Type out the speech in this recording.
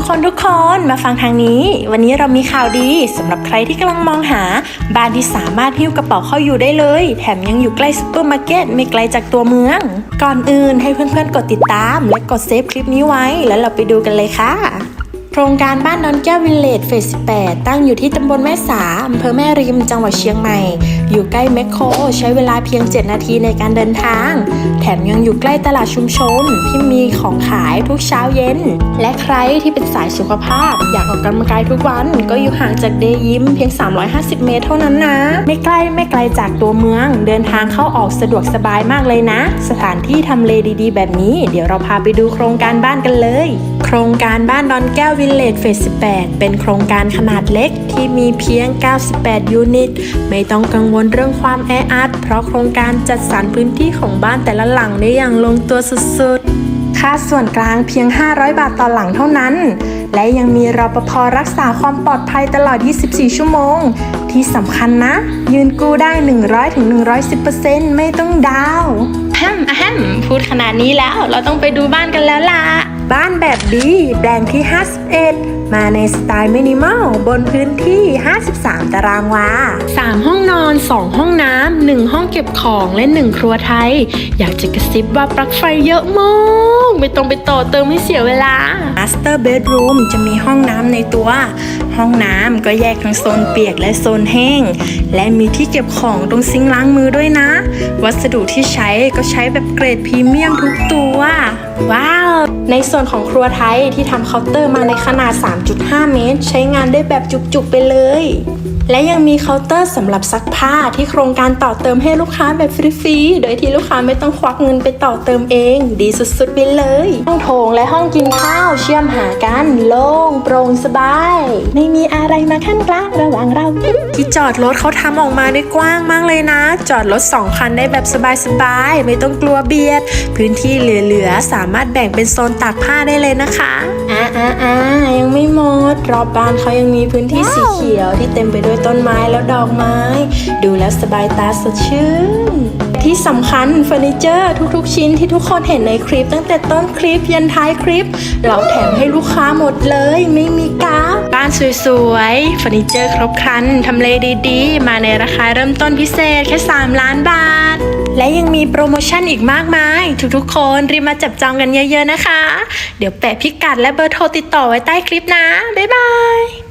ทุกคนทุกคนมาฟังทางนี้ วันนี้เรามีข่าวดีสำหรับใครที่กำลังมองหา บ้านที่สามารถหิ้วกระเป๋าเข้าอยู่ได้เลย แถมยังอยู่ใกล้ซูเปอร์มาร์เก็ตไม่ไกลจากตัวเมือง ก่อนอื่นให้เพื่อนๆกดติดตาม และกดเซฟคลิปนี้ไว้ แล้วเราไปดูกันเลยค่ะโครงการบ้านดอนแก้ววิลเลจเฟส 18 ตั้งอยู่ที่ตำบลแม่สาอำเภอแม่ริม จังหวัดเชียงใหม่ อยู่ใกล้แมคโครใช้เวลาเพียง 7 นาทีในการเดินทาง แถมยังอยู่ใกล้ตลาดชุมชนที่มีของขายทุกเช้าเย็น และใครที่เป็นสายสุขภาพ อยากออกกำลังกายทุกวัน ก็อยู่ห่างจากเดยิมเพียง 350 เมตรเท่านั้นนะ ไม่ใกล้ไม่ไกลจากตัวเมือง เดินทางเข้าออกสะดวกสบายมากเลยนะ สถานที่ทำเลดีๆ แบบนี้ เดี๋ยวเราพาไปดูโครงการบ้านกันเลย โครงการบ้านดอนแก้ววิลเลจเฟส 18 เป็นโครงการขนาดเล็กที่มีเพียง 98 ยูนิต ไม่ต้องกังวลเรื่องความแออัดเพราะโครงการจัดสรรพื้นที่ของบ้านแต่ละหลังได้อย่างลงตัวสุดๆ ค่าส่วนกลางเพียง 500 บาทต่อหลังเท่านั้น และยังมีรปภรักษาความปลอดภัยตลอด 24 ชั่วโมงที่สำคัญนะ ยืนกู้ได้ 100-110%ไม่ต้องดาวน์แฮมอะแฮมพูดขนาดนี้แล้ว เราต้องไปดูบ้านกันแล้วล่ะ บ้านแบบดี แปลงที่ 51 มาในสไตล์มินิมอล บนพื้นที่ 53 ตารางวา 3 ห้องนอน 2 ห้องน้ำ 1 ห้องเก็บของและ 1 ครัวไทย อยากจะกระซิบว่าปลั๊กไฟเยอะมาก ไม่ต้องไปต่อเติมให้เสียเวลา Master Bedroom จะมีห้องน้ำในตัว ห้องน้ำก็แยกทั้งโซนเปียกและโซนแห้ง และมีที่เก็บของตรงซิงล้างมือด้วยนะ วัสดุที่ใช้ก็ใช้แบบเกรดพรีเมียมทุกตัว ว้าว ในส่วนของครัวไทยที่ทำเคาน์เตอร์มาในขนาด 3.5 เมตร ใช้งานได้แบบจุกๆไปเลย และยังมีเคาน์เตอร์สำหรับซักผ้าที่โครงการต่อเติมให้ลูกค้าแบบฟรีๆ โดยที่ลูกค้าไม่ต้องควักเงินไปต่อเติมเอง ดีสุดๆไปเลย ห้องโถงและห้องกินข้าวเชื่อมหากันโล่งโปร่งสบายไม่มีอะไรมาขั้นกลางระหว่างเรา ที่จอดรถเขาทำออกมาได้กว้างมากเลยนะ จอดรถ2คันได้แบบสบายๆ ไม่ต้องกลัวเบียด พื้นที่เหลือๆ สามารถแบ่งเป็นโซนตากผ้าได้เลยนะคะอ่าอ่าอ่ายังไม่หมด รอบบ้านเขายังมีพื้นที่สีเขียวที่เต็มไปด้วยต้นไม้แล้วดอกไม้ ดูแล้วสบายตาสดชื่น ที่สำคัญเฟอร์นิเจอร์ทุกๆ ชิ้นที่ทุกคนเห็นในคลิป ตั้งแต่ต้นคลิปยันท้ายคลิป เราแถมให้ลูกค้าหมดเลยไม่มีกาบ้านสวยๆเฟอร์นิเจอร์ครบครันทำเลดีๆ มาในราคาเริ่มต้นพิเศษแค่ 3 ล้านบาท และยังมีโปรโมชั่นอีกมากมาย ทุกๆ คนรีบมาจับจองกันเยอะๆนะคะ เดี๋ยวแปะพิกัดและเบอร์โทรติดต่อไว้ใต้คลิปนะ บ๊ายบาย